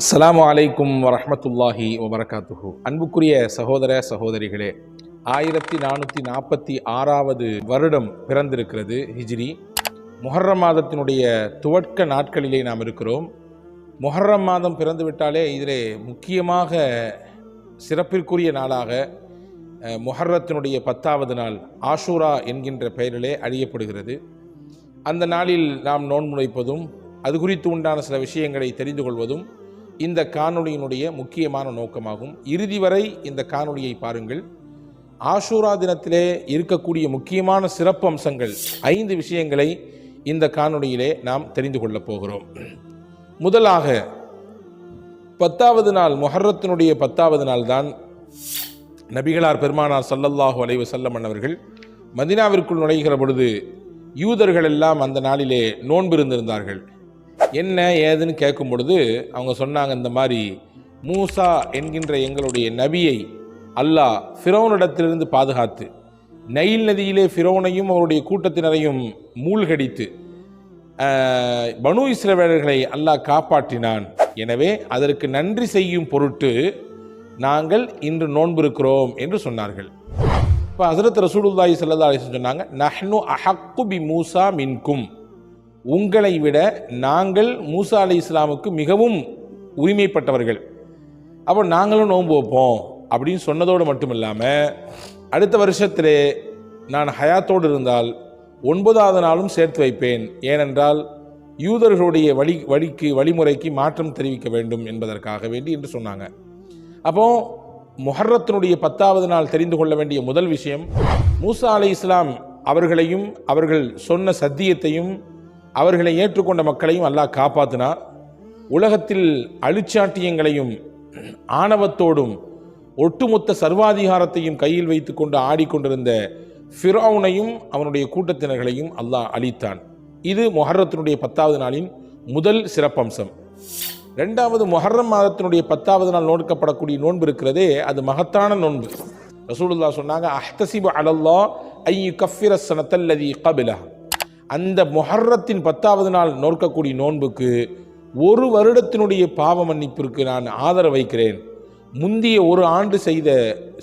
அஸ்லாம் வலைக்கும் வரமத்துல்லாஹி வபரகாத்துஹு. அன்புக்குரிய சகோதர சகோதரிகளே ஆயிரத்தி நானூற்றி நாற்பத்தி ஆறாவது வருடம் பிறந்திருக்கிறது ஹிஜ்ரி. முஹர்ரம் மாதத்தினுடைய துவக்க நாட்களிலே நாம் இருக்கிறோம். முஹர்ரம் மாதம் பிறந்து விட்டாலே இதிலே முக்கியமாக சிறப்பிற்குரிய நாளாக முஹர்ரத்தினுடைய பத்தாவது நாள் ஆஷூரா என்கின்ற பெயரிலே அறியப்படுகிறது அந்த நாளில் நாம் நோன்புழைப்பதும் அது குறித்து உண்டான சில விஷயங்களை தெரிந்து கொள்வதும் இந்த காணொளியினுடைய முக்கியமான நோக்கமாகும். இறுதி வரை இந்த காணொளியை பாருங்கள். ஆஷூரா தினத்திலே இருக்கக்கூடிய முக்கியமான சிறப்பு அம்சங்கள் ஐந்து விஷயங்களை இந்த காணொளியிலே நாம் தெரிந்து கொள்ளப் போகிறோம். முதலாக பத்தாவது நாள் முஹர்ரத்தினுடைய பத்தாவது நாள் தான் நபிகளார் பெருமானார் சல்லல்லாஹு அலைவு வஸல்லம் அவர்கள் மதினாவிற்குள் நுழைகிற பொழுது யூதர்கள் எல்லாம் அந்த நாளிலே நோன்பு இருந்திருந்தார்கள். என்ன ஏதுன்னு கேட்கும் பொழுது அவங்க சொன்னாங்க இந்த மாதிரி மூசா என்கின்ற எங்களுடைய நபியை அல்லாஹ் ஃபிரோனிடத்திலிருந்து பாதுகாத்து நைல் நதியிலே ஃபிரோனையும் அவருடைய கூட்டத்தினரையும் மூழ்கடித்து பனு இஸ்ரவேலர்களை அல்லாஹ் காப்பாற்றினான். எனவே அதற்கு நன்றி செய்யும் பொருட்டு நாங்கள் இன்று நோன்பு இருக்கிறோம் என்று சொன்னார்கள். இப்போ ஹசரத் ரசூலுல்லாஹி ஸல்லல்லாஹு அலைஹி சொன்னாங்க நஹ்னு அஹக்கு பி மூசா மின்கும். உங்களை விட நாங்கள் மூசா அலி இஸ்லாமுக்கு மிகவும் உரிமைப்பட்டவர்கள். அப்போ நாங்களும் நோன்பு வைப்போம் அப்படின்னு சொன்னதோடு மட்டும் இல்லாமல் அடுத்த வருஷத்திலே நான் ஹயாத்தோடு இருந்தால் ஒன்பதாவது நாளும் சேர்த்து வைப்பேன். ஏனென்றால் யூதர்களுடைய வழி வழிக்கு வழிமுறைக்கு மாற்றம் தெரிவிக்க வேண்டும் என்பதற்காக வேண்டி என்று சொன்னாங்க. அப்போ முஹர்ரத்தினுடைய பத்தாவது நாள் தெரிந்து கொள்ள வேண்டிய முதல் விஷயம் மூசா அலை இஸ்லாம் அவர்களையும் அவர்கள் சொன்ன சத்தியத்தையும் அவர்களை ஏற்றுக்கொண்ட மக்களையும் அல்லாஹ் காப்பாத்தினா உலகத்தில் அழிச்சாட்டியங்களையும் ஆணவத்தோடும் ஒட்டுமொத்த சர்வாதிகாரத்தையும் கையில் வைத்துக்கொண்டு ஆடிக்கொண்டிருந்த ஃபிரௌனையும் அவனுடைய கூட்டத்தினர்களையும் அல்லாஹ் அழித்தான். இது மொஹர்ரத்தினுடைய பத்தாவது நாளின் முதல் சிறப்பம்சம். ரெண்டாவது மொஹர்ரம் மாதத்தினுடைய பத்தாவது நாள் நோக்கப்படக்கூடிய நோன்பு இருக்கிறதே அது மகத்தான நோன்பு. ரசூலுல்லா சொன்னாங்க அஹ்தசிபு அலல்லா ஐ கஃபிர சனத்தல்லதி கபிலா அந்த மொஹர்ரத்தின் பத்தாவது நாள் நோக்கக்கூடிய நோன்புக்கு ஒரு வருடத்தினுடைய பாவ மன்னிப்பிற்கு நான் ஆதரவு வைக்கிறேன். முந்திய ஒரு ஆண்டு செய்த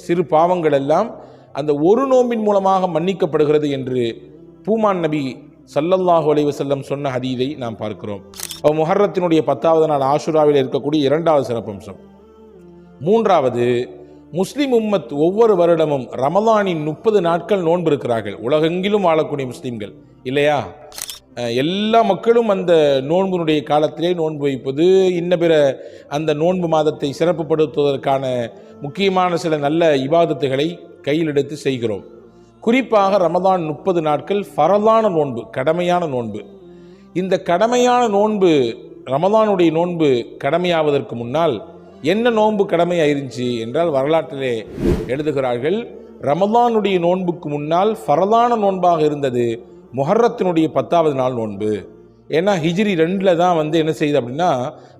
சிறு பாவங்கள் எல்லாம் அந்த ஒரு நோம்பின் மூலமாக மன்னிக்கப்படுகிறது என்று பூமான் நபி சல்லல்லாஹு அலைவ செல்லம் சொன்ன ஹதீதை நாம் பார்க்கிறோம். முஹர்ரத்தினுடைய பத்தாவது நாள் ஆஷுராவில் இருக்கக்கூடிய இரண்டாவது சிறப்பம்சம். மூன்றாவது முஸ்லிம் உம்மத் ஒவ்வொரு வருடமும் ரமலானின் முப்பது நாட்கள் நோன்பு இருக்கிறார்கள் உலகெங்கிலும் வாழக்கூடிய முஸ்லிம்கள். இல்லையா? எல்லா மக்களும் அந்த நோன்பினுடைய காலத்திலே நோன்பு வைப்பது இன்ன பிற அந்த நோன்பு மாதத்தை சிறப்புப்படுத்துவதற்கான முக்கியமான சில நல்ல இபாதத்துகளை கையில் எடுத்து செய்கிறோம். குறிப்பாக ரமதான் முப்பது நாட்கள் ஃபரலான நோன்பு கடமையான நோன்பு. இந்த கடமையான நோன்பு ரமதானுடைய நோன்பு கடமையாவதற்கு முன்னால் என்ன நோன்பு கடமையாயிருந்துச்சு என்றால் வரலாற்றிலே எழுதுகிறார்கள் ரமதானுடைய நோன்புக்கு முன்னால் ஃபரதான நோன்பாக இருந்தது முஹர்ரத்தினுடைய பத்தாவது நாள் நோன்பு. ஏன்னா ஹிஜ்ரி ரெண்டில் தான் வந்து என்ன செய்யுது அப்படின்னா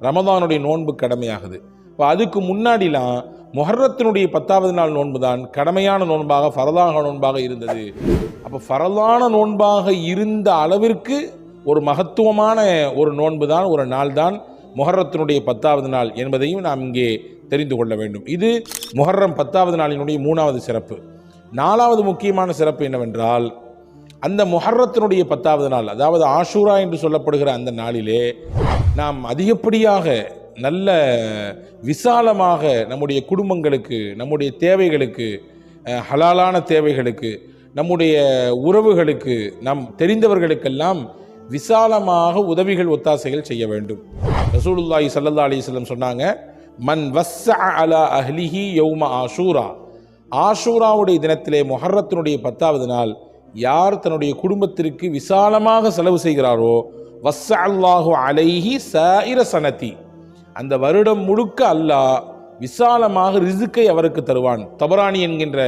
ரமதானுடைய நோன்பு கடமையாகுது. இப்போ அதுக்கு முன்னாடிலாம் முஹர்ரத்தினுடைய பத்தாவது நாள் நோன்பு தான் கடமையான நோன்பாக ஃபரதாக நோன்பாக இருந்தது. அப்போ ஃபரதான நோன்பாக இருந்த அளவிற்கு ஒரு மகத்துவமான ஒரு நோன்பு தான் ஒரு நாள் தான் மொஹரத்தினுடைய பத்தாவது நாள் என்பதையும் நாம் இங்கே தெரிந்து கொள்ள வேண்டும். இது முஹர்ரம் பத்தாவது நாளினுடைய மூணாவது சிறப்பு. நாலாவது முக்கியமான சிறப்பு என்னவென்றால் அந்த முஹர்ரத்தினுடைய பத்தாவது நாள் அதாவது ஆஷூரா என்று சொல்லப்படுகிற அந்த நாளிலே நாம் அதிகப்படியாக நல்ல விசாலமாக நம்முடைய குடும்பங்களுக்கு நம்முடைய தேவைகளுக்கு ஹலாலான தேவைகளுக்கு நம்முடைய உறவுகளுக்கு நம் தெரிந்தவர்களுக்கெல்லாம் விசாலமாக உதவிகள் ஒத்தாசைகள் செய்ய வேண்டும். ரசூலுல்லாஹி சல்லா அலைஹி வஸல்லம் சொன்னாங்க மன் வஸ்ஸஅ அலா அஹ்லிஹி யௌம ஆஷூரா. ஆஷூராவுடைய தினத்திலே மொஹர்ரத்தினுடைய பத்தாவது நாள் யார் தன்னுடைய குடும்பத்திற்கு விசாலமாக செலவு செய்கிறாரோ வஸ்ஸ அல்லாஹு அலைஹி சாயிர சனதி. அந்த வருடம் முழுக்க அல்லாஹ் விசாலமாக ரிசுக்கை அவருக்கு தருவான். தபராணி என்கின்ற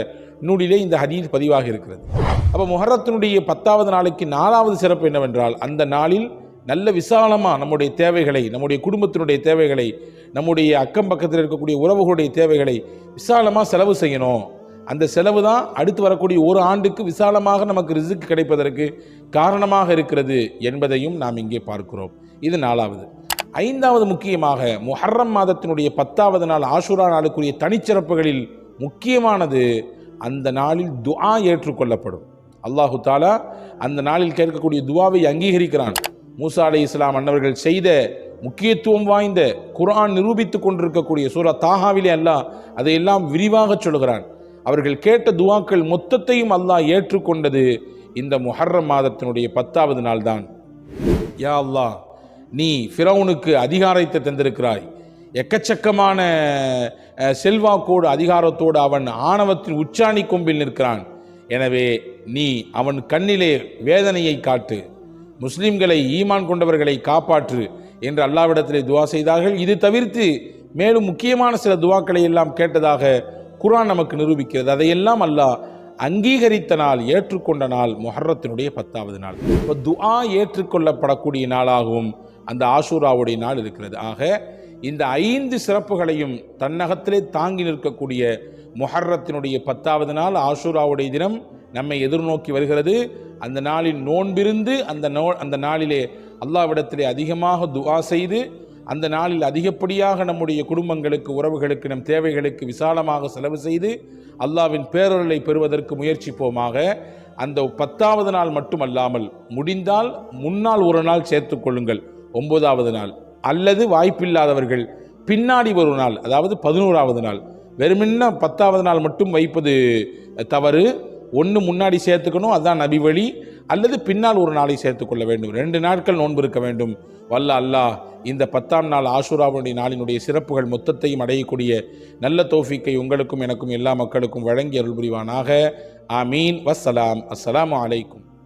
நூலிலே இந்த ஹதீஸ் பதிவாக இருக்கிறது அப்போ மொஹரத்தினுடைய பத்தாவது நாளைக்கு நாலாவது சிறப்பு என்னவென்றால் அந்த நாளில் நல்ல விசாலமாக நம்முடைய தேவைகளை நம்முடைய குடும்பத்தினுடைய தேவைகளை நம்முடைய அக்கம் பக்கத்தில் இருக்கக்கூடிய உறவுகளுடைய தேவைகளை விசாலமாக செலவு செய்யணும். அந்த செலவு தான் அடுத்து வரக்கூடிய ஒரு ஆண்டுக்கு விசாலமாக நமக்கு ரிசுக்கு கிடைப்பதற்கு காரணமாக இருக்கிறது என்பதையும் நாம் இங்கே பார்க்கிறோம். இது நாலாவது. ஐந்தாவது முக்கியமாக முஹர்ரம் மாதத்தினுடைய பத்தாவது நாள் ஆஷுரா நாளுக்குரிய தனிச்சிறப்புகளில் முக்கியமானது அந்த நாளில் துஆ ஏற்றுக்கொள்ளப்படும். அல்லாஹு தாலா அந்த நாளில் கேட்கக்கூடிய துவாவை அங்கீகரிக்கிறான். மூசா அலி இஸ்லாம் அன்னவர்கள் செய்த முக்கியத்துவம் வாய்ந்த குரான் நிரூபித்துக் கொண்டிருக்கக்கூடிய சூரா தாஹாவிலே அல்லாஹ் அதையெல்லாம் விரிவாக சொல்கிறான் அவர்கள் கேட்ட துவாக்கள் மொத்தத்தையும் அல்லாஹ் ஏற்றுக்கொண்டது இந்த முஹர்ரம் மாதத்தினுடைய பத்தாவது நாள்தான். யா அல்லாஹ் நீ ஃபிரௌனுக்கு அதிகாரத்தை தந்திருக்கிறாய். எக்கச்சக்கமான செல்வாக்கோடு அதிகாரத்தோடு அவன் ஆணவத்தின் உச்சாணி கொம்பில் நிற்கிறான். எனவே நீ அவன் கண்ணிலே வேதனையை காட்டு. முஸ்லிம்களை ஈமான் கொண்டவர்களை காப்பாற்று என்று அல்லாவிடத்திலே துவா செய்தார்கள். இது தவிர்த்து மேலும் முக்கியமான சில துவாக்களை எல்லாம் கேட்டதாக குரான் நமக்கு நிரூபிக்கிறது. அதையெல்லாம் அல்லாஹ் அங்கீகரித்த நாள் ஏற்றுக்கொண்ட நாள் மொஹரத்தினுடைய பத்தாவது நாள். இப்போ துஆ ஏற்றுக்கொள்ளப்படக்கூடிய நாளாகவும் அந்த ஆசூராவுடைய நாள் இருக்கிறது. ஆக இந்த ஐந்து சிறப்புகளையும் தன்னகத்திலே தாங்கி நிற்கக்கூடிய முஹர்ரத்தினுடைய பத்தாவது நாள் ஆஷூராவுடைய தினம் நம்மை எதிர்நோக்கி வருகிறது. அந்த நாளில் நோன்பிருந்து அந்த நோ அந்த நாளிலே அல்லாவிடத்திலே அதிகமாக துவா செய்து அந்த நாளில் அதிகப்படியாக நம்முடைய குடும்பங்களுக்கு உறவுகளுக்கு நம் தேவைகளுக்கு விசாலமாக செலவு செய்து அல்லாவின் பேரொருளை பெறுவதற்கு முயற்சிப்போமாக. அந்த பத்தாவது நாள் மட்டுமல்லாமல் முடிந்தால் முன்னால் ஒரு நாள் சேர்த்துக்கொள்ளுங்கள் ஒன்பதாவது நாள். அல்லது வாய்ப்பில்லாதவர்கள் பின்னாடி ஒரு நாள் அதாவது பதினோராவது நாள். வெறுமின்ன பத்தாவது நாள் மட்டும் வைப்பது தவறு. ஒன்று முன்னாடி சேர்த்துக்கணும் அதுதான் நபி வழி. அல்லது பின்னால் ஒரு நாளை சேர்த்துக்கொள்ள வேண்டும். ரெண்டு நாட்கள் நோன்பு இருக்க வேண்டும். வல்ல அல்லாஹ் இந்த பத்தாம் நாள் ஆஷுராவுடைய நாளினுடைய சிறப்புகள் மொத்தத்தையும் அடையக்கூடிய நல்ல தோஃபிக்கை உங்களுக்கும் எனக்கும் எல்லா மக்களுக்கும் வழங்கி அருள் புரிவானாக ஆமீன். வஸ்ஸலாம். அஸ்ஸலாமு அலைக்கும்.